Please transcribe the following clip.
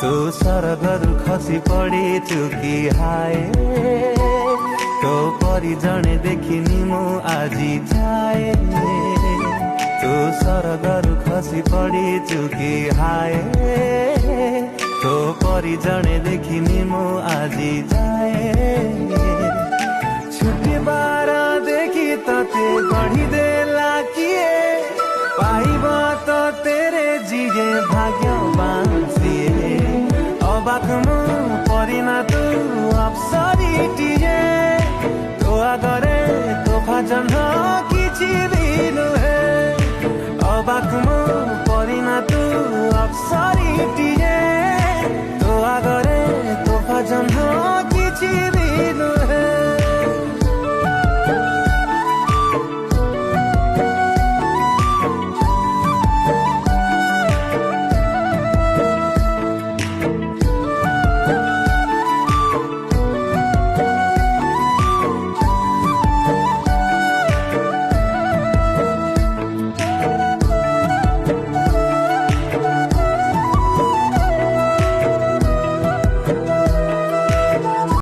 तो सरगरु खसी पडे चुकी हाय तो परि जणे देखिनि म आजि छाए तो सरगरु खसी पडे चुकी हाय तो परि जणे देखिनि म आजि छाए छुटिबारा देखि तते गढ জানা কি চিরিন হে অবাক মো পরিনা তু অপসরিটিয়ে তো আগরে তোফা জানা